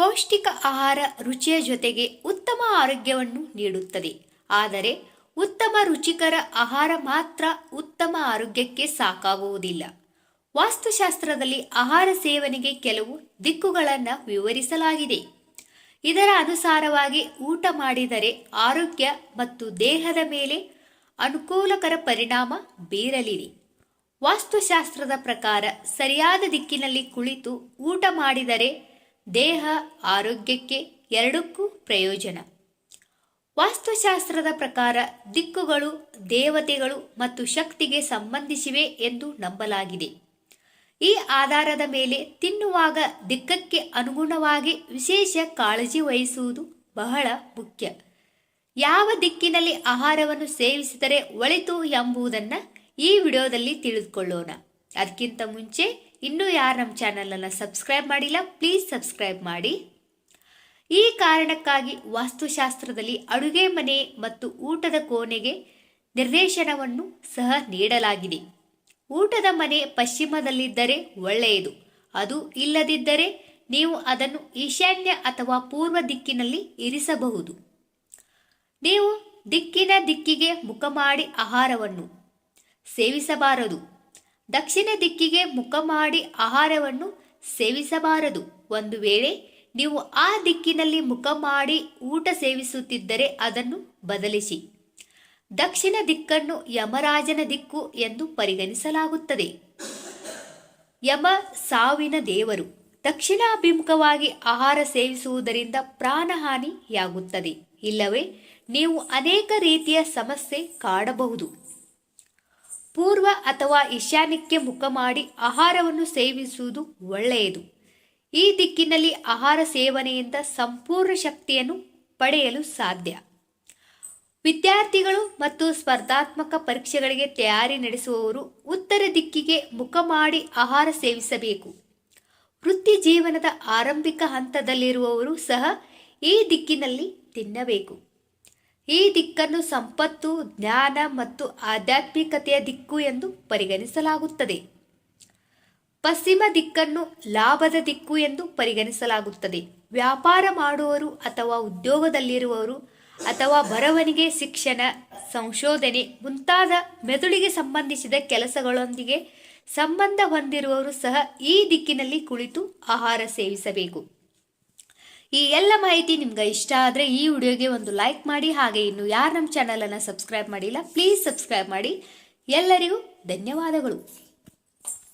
ಪೌಷ್ಟಿಕ ಆಹಾರ ರುಚಿಯ ಜೊತೆಗೆ ಉತ್ತಮ ಆರೋಗ್ಯವನ್ನು ನೀಡುತ್ತದೆ. ಆದರೆ ಉತ್ತಮ ರುಚಿಕರ ಆಹಾರ ಮಾತ್ರ ಉತ್ತಮ ಆರೋಗ್ಯಕ್ಕೆ ಸಾಕಾಗುವುದಿಲ್ಲ. ವಾಸ್ತುಶಾಸ್ತ್ರದಲ್ಲಿ ಆಹಾರ ಸೇವನೆಗೆ ಕೆಲವು ದಿಕ್ಕುಗಳನ್ನು ವಿವರಿಸಲಾಗಿದೆ. ಇದರ ಅನುಸಾರವಾಗಿ ಊಟ ಮಾಡಿದರೆ ಆರೋಗ್ಯ ಮತ್ತು ದೇಹದ ಮೇಲೆ ಅನುಕೂಲಕರ ಪರಿಣಾಮ ಬೀರಲಿದೆ. ವಾಸ್ತುಶಾಸ್ತ್ರದ ಪ್ರಕಾರ ಸರಿಯಾದ ದಿಕ್ಕಿನಲ್ಲಿ ಕುಳಿತು ಊಟ ಮಾಡಿದರೆ ದೇಹ ಆರೋಗ್ಯಕ್ಕೆ ಎರಡಕ್ಕೂ ಪ್ರಯೋಜನ. ವಾಸ್ತುಶಾಸ್ತ್ರದ ಪ್ರಕಾರ ದಿಕ್ಕುಗಳು, ದೇವತೆಗಳು ಮತ್ತು ಶಕ್ತಿಗೆ ಸಂಬಂಧಿಸಿವೆ ಎಂದು ನಂಬಲಾಗಿದೆ. ಈ ಆಧಾರದ ಮೇಲೆ ತಿನ್ನುವಾಗ ದಿಕ್ಕಕ್ಕೆ ಅನುಗುಣವಾಗಿ ವಿಶೇಷ ಕಾಳಜಿ ವಹಿಸುವುದು ಬಹಳ ಮುಖ್ಯ. ಯಾವ ದಿಕ್ಕಿನಲ್ಲಿ ಆಹಾರವನ್ನು ಸೇವಿಸಿದರೆ ಒಳಿತು ಎಂಬುದನ್ನು ಈ ವಿಡಿಯೋದಲ್ಲಿ ತಿಳಿದುಕೊಳ್ಳೋಣ. ಅದಕ್ಕಿಂತ ಮುಂಚೆ ಇನ್ನೂ ಯಾರು ನಮ್ಮ ಚಾನಲನ್ನು ಸಬ್ಸ್ಕ್ರೈಬ್ ಮಾಡಿಲ್ಲ ಪ್ಲೀಸ್ ಸಬ್ಸ್ಕ್ರೈಬ್ ಮಾಡಿ. ಈ ಕಾರಣಕ್ಕಾಗಿ ವಾಸ್ತುಶಾಸ್ತ್ರದಲ್ಲಿ ಅಡುಗೆ ಮನೆ ಮತ್ತು ಊಟದ ಕೋಣೆಗೆ ನಿರ್ದೇಶನವನ್ನು ಸಹ ನೀಡಲಾಗಿದೆ. ಊಟದ ಮನೆ ಪಶ್ಚಿಮದಲ್ಲಿದ್ದರೆ ಒಳ್ಳೆಯದು, ಅದು ಇಲ್ಲದಿದ್ದರೆ ನೀವು ಅದನ್ನು ಈಶಾನ್ಯ ಅಥವಾ ಪೂರ್ವ ದಿಕ್ಕಿನಲ್ಲಿ ಇರಿಸಬಹುದು. ನೀವು ದಿಕ್ಕಿನ ದಿಕ್ಕಿಗೆ ಮುಖ ಮಾಡಿ ಆಹಾರವನ್ನು ಸೇವಿಸಬಾರದು. ದಕ್ಷಿಣ ದಿಕ್ಕಿಗೆ ಮುಖ ಮಾಡಿ ಆಹಾರವನ್ನು ಸೇವಿಸಬಾರದು. ಒಂದು ವೇಳೆ ನೀವು ಆ ದಿಕ್ಕಿನಲ್ಲಿ ಮುಖ ಮಾಡಿ ಊಟ ಸೇವಿಸುತ್ತಿದ್ದರೆ ಅದನ್ನು ಬದಲಿಸಿ. ದಕ್ಷಿಣ ದಿಕ್ಕನ್ನು ಯಮರಾಜನ ದಿಕ್ಕು ಎಂದು ಪರಿಗಣಿಸಲಾಗುತ್ತದೆ. ಯಮ ಸಾವಿನ ದೇವರು ದಕ್ಷಿಣಾಭಿಮುಖವಾಗಿ ಆಹಾರ ಸೇವಿಸುವುದರಿಂದ ಪ್ರಾಣಹಾನಿಯಾಗುತ್ತದೆ. ಇಲ್ಲವೇ, ನೀವು ಅನೇಕ ರೀತಿಯ ಸಮಸ್ಯೆ ಕಾಡಬಹುದು. ಪೂರ್ವ ಅಥವಾ ಈಶಾನ್ಯಕ್ಕೆ ಮುಖ ಮಾಡಿ ಆಹಾರವನ್ನು ಸೇವಿಸುವುದು ಒಳ್ಳೆಯದು. ಈ ದಿಕ್ಕಿನಲ್ಲಿ ಆಹಾರ ಸೇವನೆಯಿಂದ ಸಂಪೂರ್ಣ ಶಕ್ತಿಯನ್ನು ಪಡೆಯಲು ಸಾಧ್ಯ. ವಿದ್ಯಾರ್ಥಿಗಳು ಮತ್ತು ಸ್ಪರ್ಧಾತ್ಮಕ ಪರೀಕ್ಷೆಗಳಿಗೆ ತಯಾರಿ ನಡೆಸುವವರು ಉತ್ತರ ದಿಕ್ಕಿಗೆ ಮುಖ ಮಾಡಿ ಆಹಾರ ಸೇವಿಸಬೇಕು. ವೃತ್ತಿ ಜೀವನದ ಆರಂಭಿಕ ಹಂತದಲ್ಲಿರುವವರು ಸಹ ಈ ದಿಕ್ಕಿನಲ್ಲಿ ತಿನ್ನಬೇಕು. ಈ ದಿಕ್ಕನ್ನು ಸಂಪತ್ತು, ಜ್ಞಾನ ಮತ್ತು ಆಧ್ಯಾತ್ಮಿಕತೆಯ ದಿಕ್ಕು ಎಂದು ಪರಿಗಣಿಸಲಾಗುತ್ತದೆ. ಪಶ್ಚಿಮ ದಿಕ್ಕನ್ನು ಲಾಭದ ದಿಕ್ಕು ಎಂದು ಪರಿಗಣಿಸಲಾಗುತ್ತದೆ. ವ್ಯಾಪಾರ ಮಾಡುವವರು ಅಥವಾ ಉದ್ಯೋಗದಲ್ಲಿರುವವರು ಅಥವಾ ಬರವಣಿಗೆ, ಶಿಕ್ಷಣ, ಸಂಶೋಧನೆ ಮುಂತಾದ ಮೆದುಳಿಗೆ ಸಂಬಂಧಿಸಿದ ಕೆಲಸಗಳೊಂದಿಗೆ ಸಂಬಂಧ ಹೊಂದಿರುವವರು ಸಹ ಈ ದಿಕ್ಕಿನಲ್ಲಿ ಕುಳಿತು ಆಹಾರ ಸೇವಿಸಬೇಕು. ಈ ಎಲ್ಲ ಮಾಹಿತಿ ನಿಮ್ಗೆ ಇಷ್ಟ ಆದರೆ ಈ ವಿಡಿಯೋಗೆ ಒಂದು ಲೈಕ್ ಮಾಡಿ, ಹಾಗೆ ಇನ್ನು ಯಾರು ನಮ್ಮ ಚಾನಲನ್ನು ಸಬ್ಸ್ಕ್ರೈಬ್ ಮಾಡಿಲ್ಲ ಪ್ಲೀಸ್ ಸಬ್ಸ್ಕ್ರೈಬ್ ಮಾಡಿ. ಎಲ್ಲರಿಗೂ ಧನ್ಯವಾದಗಳು.